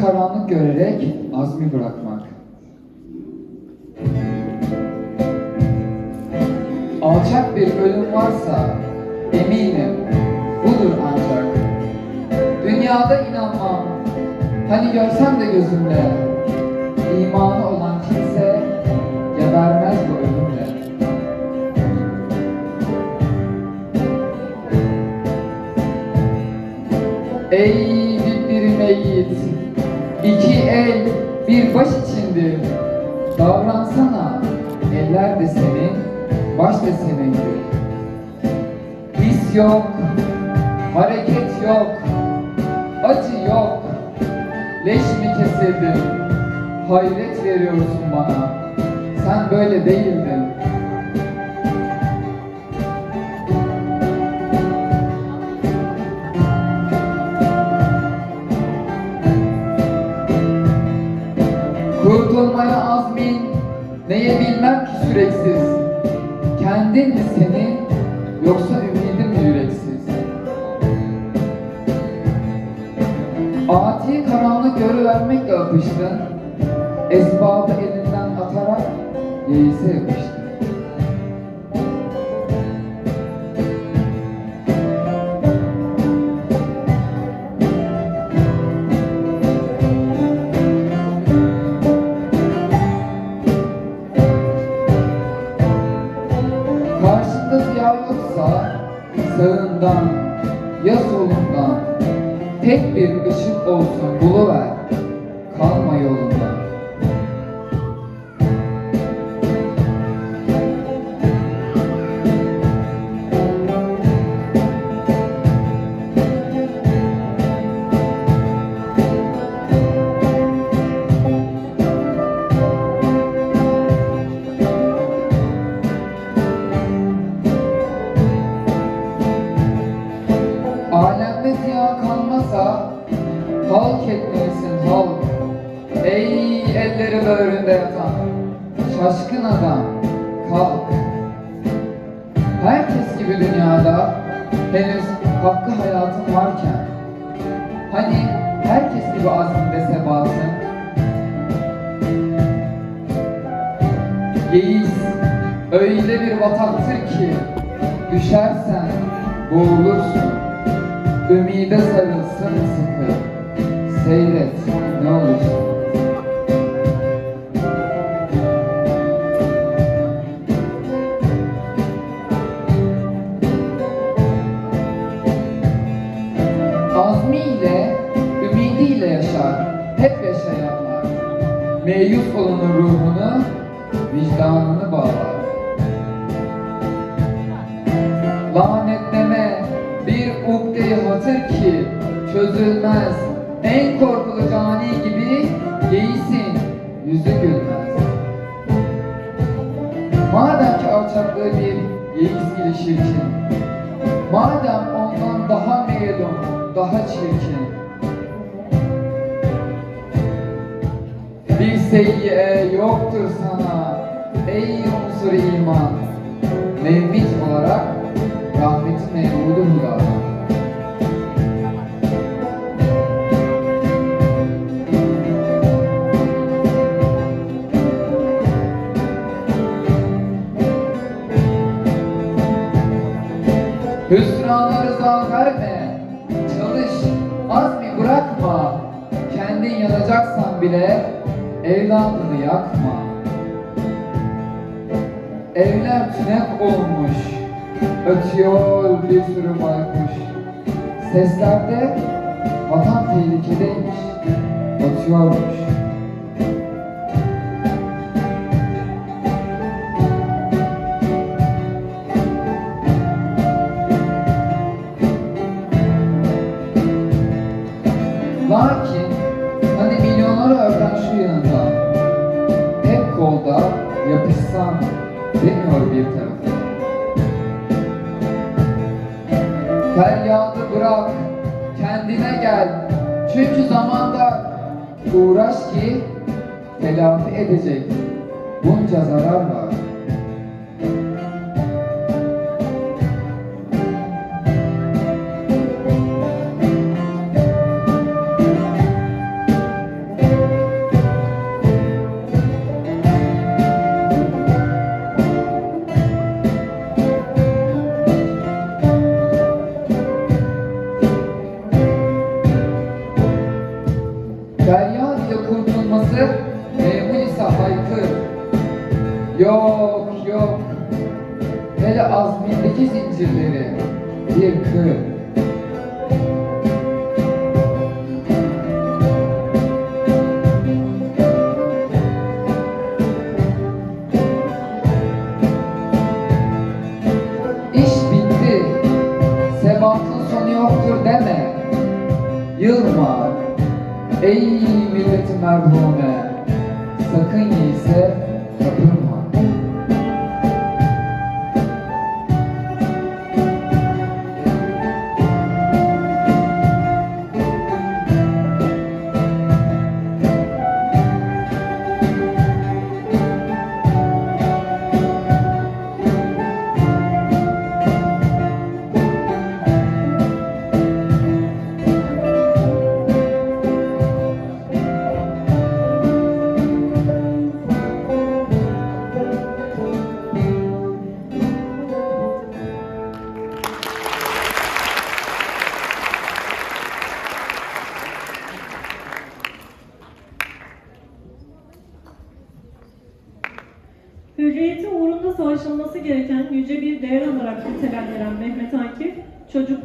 karanlık görerek azmi bırakmak. Alçak bir ölüm varsa eminim budur ancak. Dünyada inanmam, hani görsem de gözümle, imanı olan kimse gebermez bu ölümle. Ey bir meyit, iki el bir baş içindir. Davransana, eller de senin, baş da senindir. His yok, hareket yok, acı yok. Leş mi kesildin? Hayret veriyorsun bana. Sen böyle değildin. Süreksiz. Kendin mi senin yoksa ümidin mi yüreksiz? Ati karanlık görüvermekle öpüştün. Esbabı elinden atarak yeise yapıştın. Olsun buluver kalma yolunda. Böğründe yatan şaşkın adam kalk. Herkes gibi dünyada henüz hakkı hayatın varken hani herkes gibi azminde sebatın Yeis öyle bir bataktır ki düşersen boğulursun. Ümide sarılsın sıkı. Seyret ne olursun. Meyus olanın ruhunu, vicdanını bağlar. Lanetleme bir ukdeyi hatır ki çözülmez. En korkulu cani gibi giysin, yüzü gülmez. Madem ki alçaklığı bir yeis ile şirkin, madem ondan daha meylum, daha çirkin, bir seyyiye yoktur sana ey unsur iman. Mevmit olarak rahmetin memuru hüdadan. Hüsrana rıza verme, çalış, azmi bırakma. Kendin yanacaksan bile evladını yakma. Evler tünek olmuş, ötüyor bir sürü baykuş. Seslerde vatan tehlikedeymiş, batıyormuş. Demiyor bir tarafı. Feryadı bırak, kendine gel. Çünkü zamanda uğraş ki telafi edecek bunca zarar var. Zincirleri kır. İş bitti. Sebatın sonu yoktur deme. Yılma. Ey milleti merhume. Sakın ise Hürriyeti uğrunda savaşılması gereken yüce bir değer olarak nitelendiren Mehmet Akif, çocuk